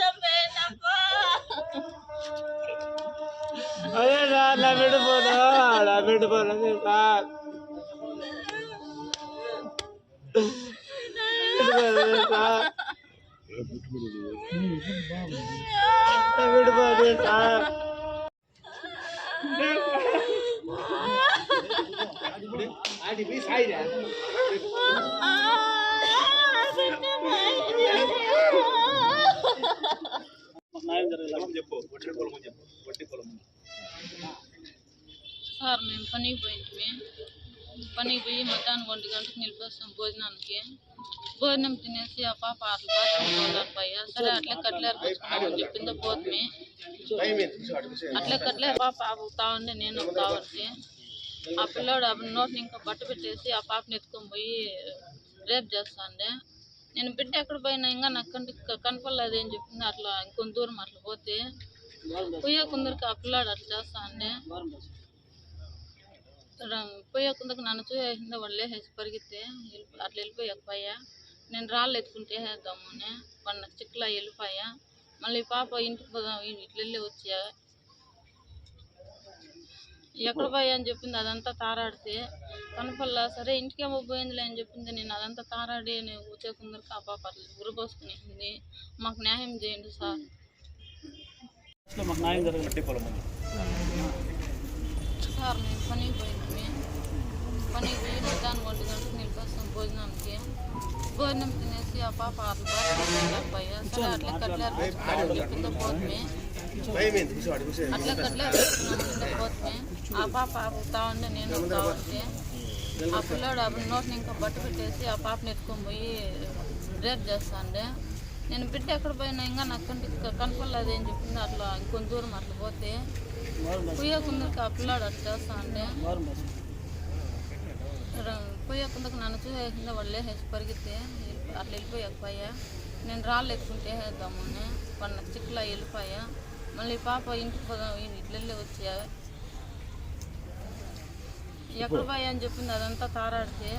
చంపేనప్ప అదే సార్ నా బిడ్డ పోను నా బిడ్డ పోను అదే సార్ బిడ్డ పోను, అదే సార్ నా బిడ్డ సార్ మేము పనికి పోయింటిమి. పనికి పోయి మధ్యాహ్నం ఒంటి గంటకు నిలిపేస్తాం భోజనానికి. భోజనం తినేసి ఆ పాప అట్లా బాత్రూమ్ పోయా సరే అట్లే కట్లేరు తెచ్చుకున్నామని చెప్పిందో పోతుంది అట్లే కట్లేరు పాప అవుతా ఉండే నేను అవుతా ఉంటే ఆ పిల్లోడు ఆ నోటిని ఇంకా బట్ట పెట్టేసి ఆ పాపని ఎత్తుకొని పోయి రేప్ చేస్తాండే. నేను బిడ్డ ఎక్కడ పోయినా ఇంకా నాకు కంటి కనపడలేదు అని చెప్పింది. అట్లా ఇంకొంత దూరం అట్లా పోతే పోయే కొందరికి ఆ పిల్లాడు అట్లా చేస్తా అండి పోయే కొందరికి నన్ను చూసేసిందే వాళ్ళు లేసేసి పరిగెత్తే వెళ్ళి- అట్లా వెళ్ళిపోయాకపోయా నేను రాళ్ళు ఎత్తుకుంటే వేద్దామని వాడు నాకు చిక్కులా వెళ్ళిపోయా. మళ్ళీ పాప ఇంటికి పోదాం ఇట్లా వెళ్ళి వచ్చా. ఎక్కడ పోయా అని చెప్పింది అదంతా తారాడితే. కనపల్లా సరే ఇంటికేమో పోయిందిలే అని చెప్పింది నేను అదంతా తారాడి నేను వచ్చే కొందరికి ఆ పాప అట్లా ఉరిపోసుకునేసింది మాకు న్యాయం చేయండి సార్. మాకు న్యాయం జరగదు సార్ మేము పనికి పోయింది పనికి పోయి మధ్యాహ్నం ఒంటి గంటకు నిలిపేస్తాం భోజనానికి భోజనం తినేసి ఆ పాప అట్లా పోయా సరే అట్లా కట్లేరు చెప్పిందో పోతుంది అట్లా కట్లేరు పోతుంది ఆ పాప అవుతా ఉండే నేను అవుతా ఉంటే ఆ పిల్లోడు ఆ నోటిని ఇంకా బట్ట పెట్టేసి ఆ పాపని ఎత్తుకొని పోయి రేప్ చేస్తాండే. నేను బిడ్డ ఎక్కడ పోయినా ఇంకా నాకు కంటికి కనపడలేదు అని చెప్పింది అట్లా ఇంకొంత దూరం అట్లా పోతే పొయ్య కొందరికి ఆ పిల్లాడు అట్లా చేస్తా అంటే పోయే నన్ను చూసేసిందే వాళ్ళు హెచ్చు పరిగితే అట్లా వెళ్ళిపోయాకపోయా. నేను రాళ్ళు ఎత్తుకుంటే వేద్దామని వాళ్ళ చిక్కులా వెళ్ళిపోయా. మళ్ళీ పాప ఇంటికి పోదాం ఇట్లా వచ్చా. ఎక్కడ పోయా అని చెప్పింది అదంతా తారాడితే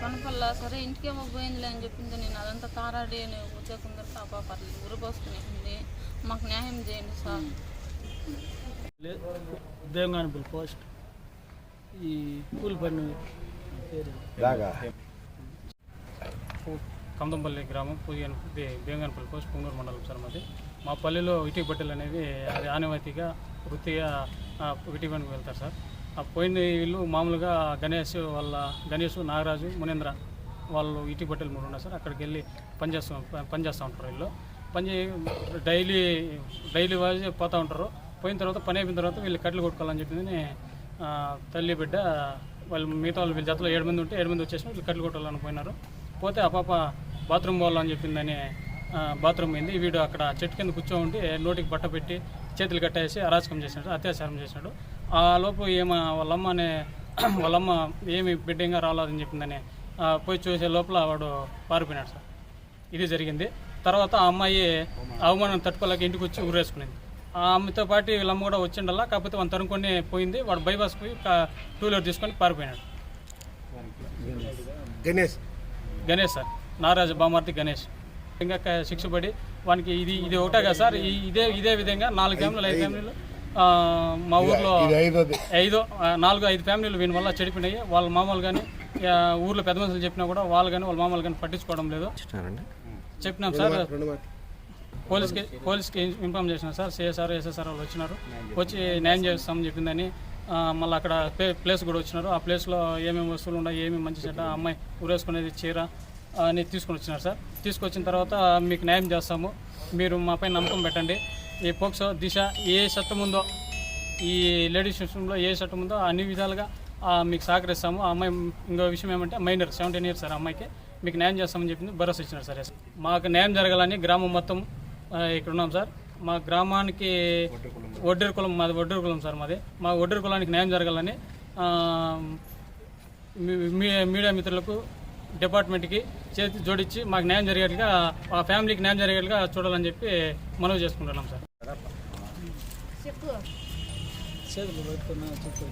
కనపల్లా సరే ఇంటికేమో పోయిందిలే అని చెప్పింది నేను అదంతా తారాడి నేను వచ్చే కొందరికి ఆ పాప అట్లా ఉరిపోసుకునేసింది మాకు న్యాయం చేయండి సార్. దేవంగానపల్లి పోస్ట్. ఈ కూలి పని పేరు. రాగా కందంపల్లి గ్రామం పుదియన్ బేంగన్పల్లి పోస్ట్ పొంగూరు మండలం సార్ మాది. మా పల్లెలో ఇటుక బట్టలు అనేవి అది ఆనవాయితీగా వృత్తిగా ఆ, ఇటుక పనికి వెళ్తారు సార్. ఆ పోయిన వీళ్ళు మామూలుగా గణేష్ వాళ్ళ గణేష్ నాగరాజు మునేంద్ర వాళ్ళు ఇటుక బట్టలు మూడు ఉన్నారు సార్. అక్కడికి వెళ్ళి పని చేస్తూ పని చేస్తూ ఉంటారు వీళ్ళు. పని డైలీ డైలీ వైజ్ పోతూ ఉంటారు. పోయిన తర్వాత పని అయిపోయిన తర్వాత వీళ్ళు కట్టెలు కొట్టుకోవాలని చెప్పింది తల్లి బిడ్డ వాళ్ళు మిగతా వాళ్ళు వీళ్ళ జతలో ఏడు మంది ఉంటే ఏడు మంది వచ్చేసి వీళ్ళు కట్టెలు కొట్టాలని పోయినారు. పోతే ఆ పాప బాత్రూమ్ పోవాలని చెప్పిందని బాత్రూమ్ పోయింది. వీడు అక్కడ చెట్టు కింద కూర్చోండి నోటికి బట్ట పెట్టి చేతులు కట్టేసి అరాచకం చేసినాడు అత్యాచారం చేసినాడు. ఆ లోపు ఏమ వాళ్ళమ్మ అనే వాళ్ళమ్మ ఏమి బిడ్డ ఇంకా రాలేదని చెప్పిందని పోయి చూసే లోపల వాడు పారిపోయినాడు సార్. ఇది జరిగింది. తర్వాత ఆ అమ్మాయి అవమానం తట్టుకోలేక ఇంటికి వచ్చి ఊరేసుకునేది. ఆ అమ్మతో పాటు వీళ్ళమ్మ కూడా వచ్చిండల్లా కాకపోతే వాళ్ళని తరుముకొని పోయింది. వాడు బైపాస్ పోయి టూ వీలర్ తీసుకొని పారిపోయినాడు. గణేష్. గణేష్ సార్. నారాజు బామార్తి గణేష్. ఇంకా శిక్ష పడి వానికి ఇది ఇది ఒకటే కదా సార్. ఇదే ఇదే విధంగా నాలుగు ఫ్యామిలీలు ఐదు ఫ్యామిలీలు ఆ, మా ఊర్లో ఇది ఐదోది. ఐదు నాలుగు ఐదు ఫ్యామిలీలు వీని వల్ల చెడిపోయినాయి. వాళ్ళ మామూలు కానీ ఊర్లో పెద్ద మనుషులు చెప్పినా కూడా వాళ్ళు కానీ వాళ్ళ మామూలు కానీ పట్టించుకోవడం లేదు. చెప్పినాం సార్. రెండు మాట పోలీస్కి పోలీస్కి ఇన్ఫామ్ చేసిన సార్ సిఎస్ఆర్ ఎస్ఎస్ఆర్ వాళ్ళు వచ్చినారు. వచ్చి న్యాయం చేస్తామని చెప్పిందని మళ్ళీ అక్కడ ప్లే ప్లేస్ కూడా వచ్చినారు. ఆ ప్లేస్లో ఏమేమి వస్తువులు ఉన్నాయి ఏమేమి మంచి చెడ్డ అమ్మాయి ఊరేసుకునేది చీర అని తీసుకొని వచ్చినారు సార్. తీసుకొచ్చిన తర్వాత మీకు న్యాయం చేస్తాము. మీరు మాపై నమ్మకం పెట్టండి. ఈ పోక్సో దిశ ఏ చట్టం ఉందో ఈ లేడీస్ విషయంలో ఏ చట్టం ఉందో అన్ని విధాలుగా మీకు సహకరిస్తాము. ఆ అమ్మాయి ఇంకో విషయం ఏమంటే మైనర్ సెవెంటీన్ ఇయర్స్ సార్ అమ్మాయికి. మీకు న్యాయం చేస్తామని చెప్పింది భరోసా ఇచ్చినారు సార్. మాకు న్యాయం జరగాలని గ్రామం మొత్తం ఇక్కడ ఉన్నాం సార్. మా గ్రామానికి ఒడ్డూరు కులం మాది ఒడ్డూరు కులం సార్ మాది. మా ఒడ్డూరు కులానికి న్యాయం జరగాలని ఆ, మీ- మీ- మీడియా మిత్రులకు డిపార్ట్మెంట్కి చేతి జోడించి మాకు న్యాయం జరిగేట్టుగా మా ఫ్యామిలీకి న్యాయం జరిగేట్టుగా చూడాలని చెప్పి మనవి చేసుకుంటున్నాం సార్. చేతులు పెట్టుకున్నా చెప్పు.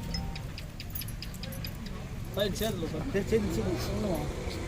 పైకి చేతులు